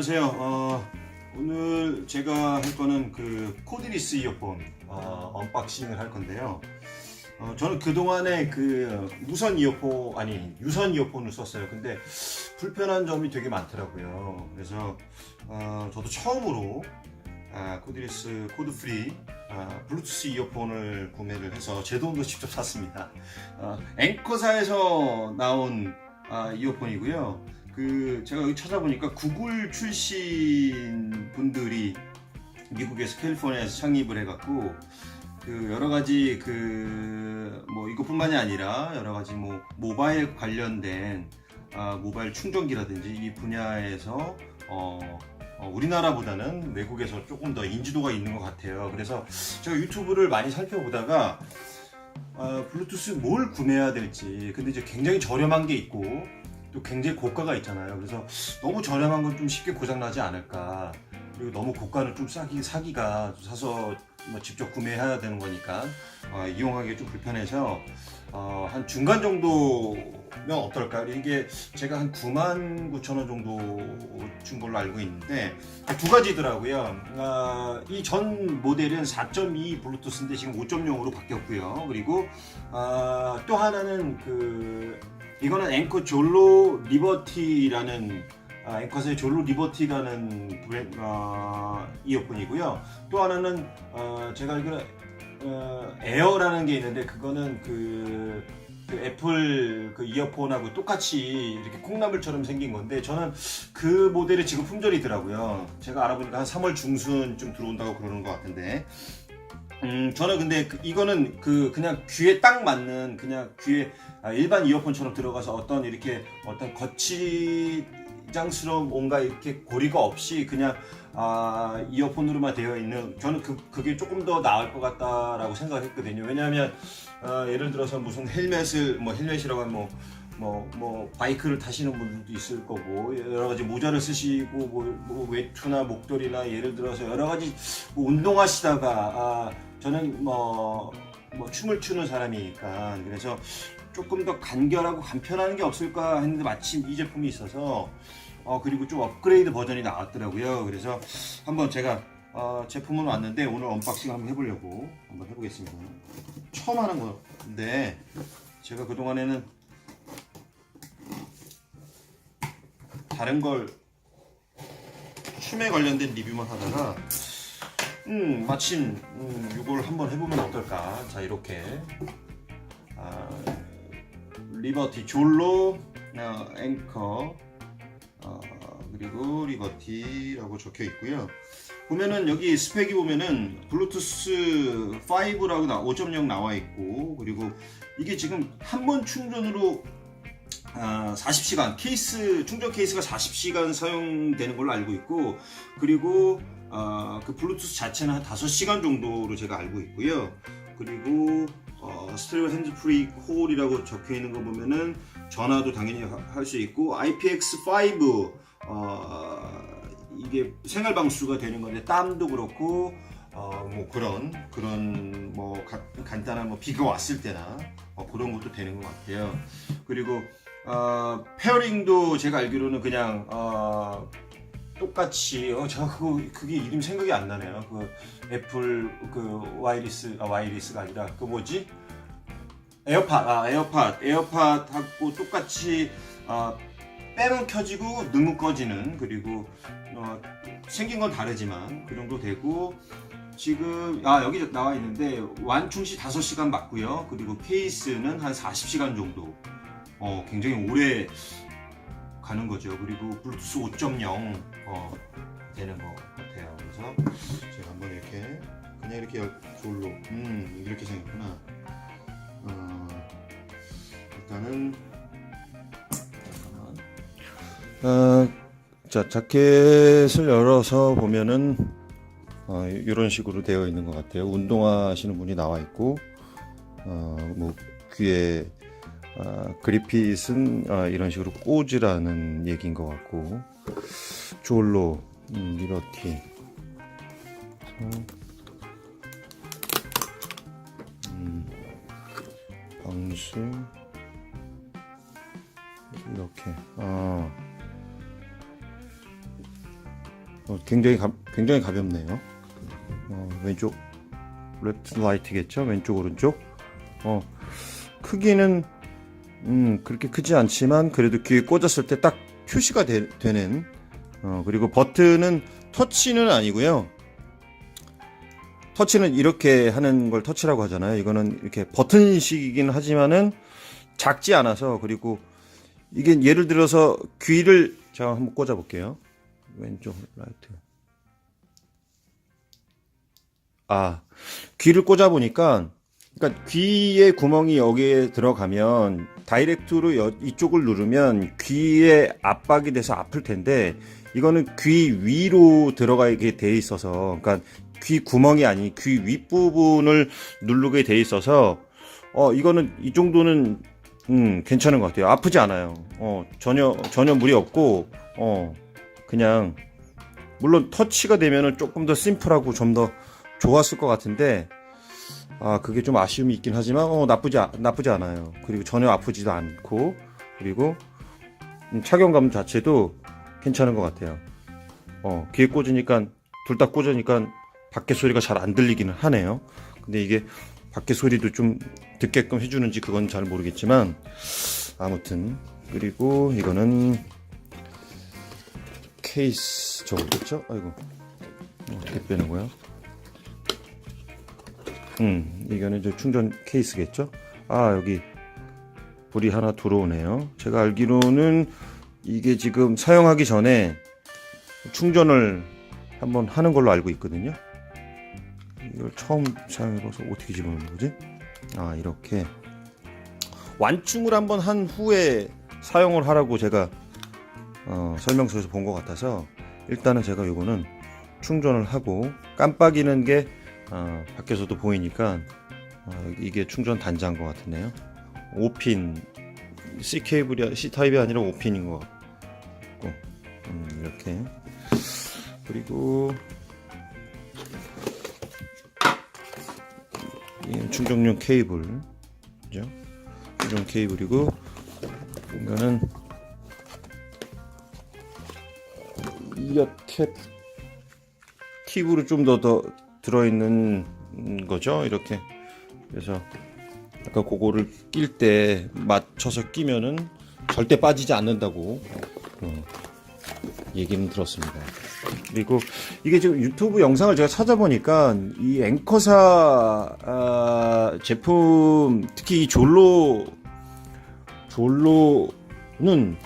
안녕하세요. 어, 오늘 제가 할 거는 그 코드리스 이어폰 어, 언박싱을 할 건데요. 어, 저는 그동안에 그 무선 이어폰 아니 유선 이어폰을 썼어요. 근데 불편한 점이 되게 많더라고요. 그래서 어, 저도 처음으로 아, 코드리스 코드 프리 아, 블루투스 이어폰을 구매를 해서 제 돈으로 직접 샀습니다. 어, 앵커사에서 나온 아, 이어폰이고요. 그 제가 여기 찾아보니까 구글 출신 분들이 미국에서 캘리포니아에서 창립을 해갖고 그 여러 가지 그 뭐 이것뿐만이 아니라 여러 가지 뭐 모바일 관련된 아, 모바일 충전기라든지 이 분야에서 어, 어, 우리나라보다는 외국에서 조금 더 인지도가 있는 것 같아요. 그래서 제가 유튜브를 많이 살펴보다가 아, 블루투스 뭘 구매해야 될지 근데 이제 굉장히 저렴한 게 있고 또 굉장히 고가가 있잖아요. 그래서 너무 저렴한 건 좀 쉽게 고장나지 않을까. 그리고 너무 고가는 좀 싸기, 사기가 사서 뭐 직접 구매해야 되는 거니까 어, 이용하기 좀 불편해서 어, 한 중간 정도면 어떨까? 이게 제가 한 9만 9천 원 정도 준 걸로 알고 있는데 두 가지더라고요. 아, 이전 모델은 4.2 블루투스인데 지금 5.0으로 바뀌었고요. 그리고 아, 또 하나는 그 이거는 앵커 졸로 리버티라는 아, 앵커스의 졸로 리버티라는 브랜, 어, 이어폰이고요. 또 하나는 어, 제가 알기로 어, 에어라는 게 있는데 그거는 그, 그 애플 그 이어폰하고 똑같이 이렇게 콩나물처럼 생긴 건데 저는 그 모델이 지금 품절이더라고요. 제가 알아보니까 한 3월 중순쯤 들어온다고 그러는 것 같은데. 음, 저는 근데 그- 이거는 그 그냥 귀에 딱 맞는 그냥 귀에 아, 일반 이어폰처럼 들어가서 어떤 이렇게 어떤 거치장스러운 뭔가 이렇게 고리가 없이 그냥 아, 이어폰으로만 되어 있는 저는 그, 그게 조금 더 나을 것 같다라고 생각했거든요. 왜냐하면 어, 예를 들어서 무슨 헬멧을 뭐 헬멧이라고 하면 뭐 뭐, 뭐, 바이크를 타시는 분들도 있을 거고, 여러 가지 모자를 쓰시고, 뭐, 뭐 외투나 목도리나 예를 들어서 여러 가지 뭐 운동하시다가, 아, 저는 뭐, 뭐, 춤을 추는 사람이니까, 그래서 조금 더 간결하고 간편한 게 없을까 했는데 마침 이 제품이 있어서, 어, 그리고 좀 업그레이드 버전이 나왔더라고요. 그래서 한번 제가, 어, 제품은 왔는데 오늘 언박싱 한번 해보려고 한번 해보겠습니다. 처음 하는 건데, 제가 그 동안에는 다른 걸 춤에 관련된 리뷰만 하다가 음 마침 음, 이걸 한번 해보면 어떨까? 자 이렇게. 아, 리버티 졸로 어, 앵커 어, 그리고 리버티라고 적혀 있고요. 보면은 여기 스펙이 보면은 블루투스 5라고 나 5.0 나와 있고 그리고 이게 지금 한 번 충전으로 아, 40시간 케이스 충전 케이스가 40시간 사용되는 걸로 알고 있고 그리고 어, 그 블루투스 자체는 한 5시간 정도로 제가 알고 있고요. 그리고 어, 스테레오 핸즈 프리 콜이라고 적혀 있는 거 보면은 전화도 당연히 할 수 있고 IPX5 어, 이게 생활 방수가 되는 건데 땀도 그렇고 어, 뭐 그런 그런 뭐 가- 간단한 뭐 비가 왔을 때나 어, 그런 것도 되는 것 같아요. 그리고 어, 페어링도 제가 알기로는 그냥 어, 똑같이 어, 제가 그거 그게 이름 생각이 안 나네요. 그 애플 그 와이리스 아 와이리스가 아니라 그 뭐지? 에어팟 아 에어팟 에어팟하고 똑같이 어, 빼면 켜지고 넣으면 꺼지는 그리고 어, 생긴 건 다르지만 그 정도 되고 지금 아 여기 나와 있는데 완충 시 5시간 맞고요. 그리고 케이스는 한 40시간 정도. 어, 굉장히 오래 가는 거죠. 그리고 블루투스 5.0 어, 되는 것 같아요. 그래서 제가 한번 이렇게 그냥 이렇게 졸로 음 이렇게 생겼구나. 어, 일단은 잠깐만. 어, 자 자켓을 열어서 보면은 어, 이런 식으로 되어 있는 것 같아요. 운동하시는 분이 나와 있고 어, 뭐 귀에 아, 그리핏은 아, 이런 식으로 꽂으라는 얘기인 것 같고 졸로 음, 리버티 음, 방수 이렇게 아, 어, 굉장히 가, 굉장히 가볍네요. 어, 왼쪽 레프트 라이트겠죠? 왼쪽 오른쪽. 어, 크기는 음, 그렇게 크지 않지만 그래도 귀에 꽂았을 때 딱 표시가 되, 는 어, 그리고 버튼은 터치는 아니고요. 터치는 이렇게 하는 걸 터치라고 하잖아요. 이거는 이렇게 버튼식이긴 하지만은 작지 않아서 그리고 이게 예를 들어서 귀를 제가 한번 꽂아 볼게요. 왼쪽 라이트. 아, 귀를 꽂아 보니까 그러니까 귀의 구멍이 여기에 들어가면 다이렉트로 여- 이쪽을 누르면 귀에 압박이 돼서 아플 텐데 이거는 귀 위로 들어가게 돼 있어서 그러니까 귀 구멍이 아닌 귀 윗부분을 누르게 돼 있어서 어 이거는 이 정도는 음 괜찮은 것 같아요. 아프지 않아요. 어 전혀 전혀 무리 없고 어 그냥 물론 터치가 되면은 조금 더 심플하고 좀 더 좋았을 것 같은데 아 그게 좀 아쉬움이 있긴 하지만 어 나쁘지 아- 나쁘지 않아요. 그리고 전혀 아프지도 않고 그리고 음, 착용감 자체도 괜찮은 것 같아요. 어 귀에 꽂으니까 둘 다 꽂으니까 밖에 소리가 잘 안 들리기는 하네요. 근데 이게 밖에 소리도 좀 듣게끔 해주는지 그건 잘 모르겠지만 아무튼 그리고 이거는 케이스 저거겠죠? 아이고 어떻게 빼는 거야 음, 이거는 이제 충전 케이스겠죠? 아, 여기 불이 하나 들어오네요. 제가 알기로는 이게 지금 사용하기 전에 충전을 한번 하는 걸로 알고 있거든요. 이걸 처음 사용해봐서 어떻게 집어넣는 거지? 아, 이렇게. 완충을 한번 한 후에 사용을 하라고 제가 어, 설명서에서 본 것 같아서 일단은 제가 요거는 충전을 하고 깜빡이는 게 어, 밖에서도 보이니까 어, 이게 충전 단자인 것 같네요. 5핀 C 케이블이 C 타입이 아니라 5핀인 것 같고 음, 이렇게 그리고 이 충전용 케이블 그죠? 충전 케이블이고 이거는 이어캡 팁으로 좀 더 더 들어있는 거죠? 이렇게. 그래서 아까 그거를 낄 때 맞춰서 끼면은 절대 빠지지 않는다고 어, 얘기는 들었습니다. 그리고 이게 지금 유튜브 영상을 제가 찾아보니까 이 앵커사 아, 제품 특히 이 졸로 졸로는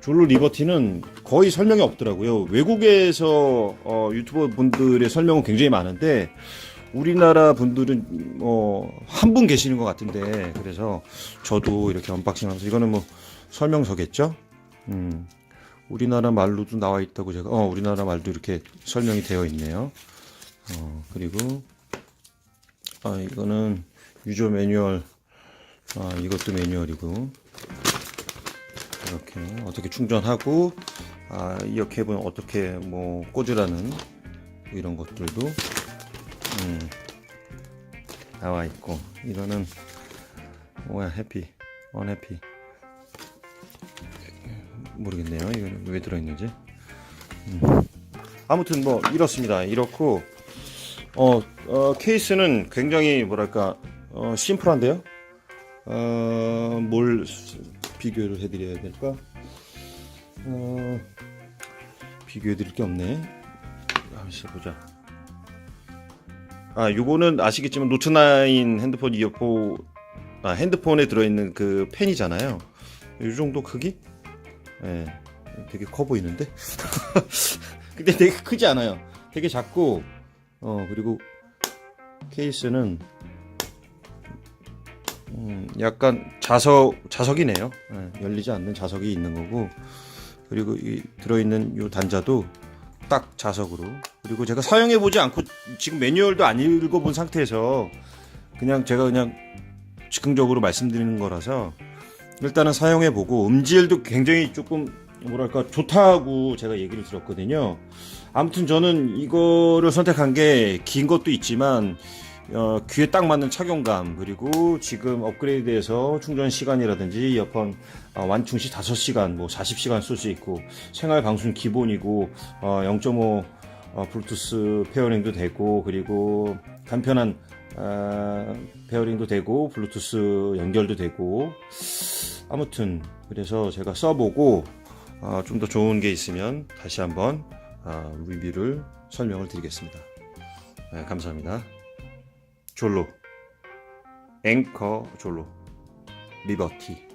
졸로 리버티는 거의 설명이 없더라고요. 외국에서 어, 유튜버 분들의 설명은 굉장히 많은데 우리나라 분들은 어, 한 분 계시는 것 같은데 그래서 저도 이렇게 언박싱하면서 이거는 뭐 설명서겠죠. 음, 우리나라 말로도 나와 있다고 제가 어 우리나라 말도 이렇게 설명이 되어 있네요. 어, 그리고 아 이거는 유저 매뉴얼 아 이것도 매뉴얼이고 이렇게 어떻게 충전하고 아, 이어캡은 어떻게 뭐 꽂으라는 이런 것들도 음, 나와 있고 이거는 뭐야 해피 언해피 모르겠네요. 이거는 왜 들어있는지. 음. 아무튼 뭐 이렇습니다. 이렇고 어, 어, 케이스는 굉장히 뭐랄까 어, 심플한데요? 어, 뭘 비교를 해드려야 될까 어, 비교해 드릴 게 없네. 한번 보자. 아, 요거는 아시겠지만 노트9 핸드폰 이어폰 아, 핸드폰에 들어 있는 그 펜이잖아요. 이 정도 크기? 예. 되게 커 보이는데. 근데 되게 크지 않아요. 되게 작고 어, 그리고 케이스는 음, 약간 자석 자석이네요. 예, 열리지 않는 자석이 있는 거고 그리고 이 들어있는 이 단자도 딱 자석으로 그리고 제가 사용해 보지 않고 지금 매뉴얼도 안 읽어본 상태에서 그냥 제가 그냥 즉흥적으로 말씀드리는 거라서 일단은 사용해 보고 음질도 굉장히 조금 뭐랄까 좋다고 제가 얘기를 들었거든요. 아무튼 저는 이거를 선택한 게 긴 것도 있지만 어, 귀에 딱 맞는 착용감 그리고 지금 업그레이드해서 충전 시간이라든지 이어폰 어, 완충 시 5시간 뭐 40시간 쓸 수 있고 생활 방송 기본이고 어, 0.5 어, 블루투스 페어링도 되고 그리고 간편한 아, 페어링도 되고 블루투스 연결도 되고 아무튼 그래서 제가 써보고 어, 좀 더 좋은 게 있으면 다시 한번 아, 리뷰를 설명을 드리겠습니다. 네, 감사합니다. 졸로. 앵커 졸로. 리버티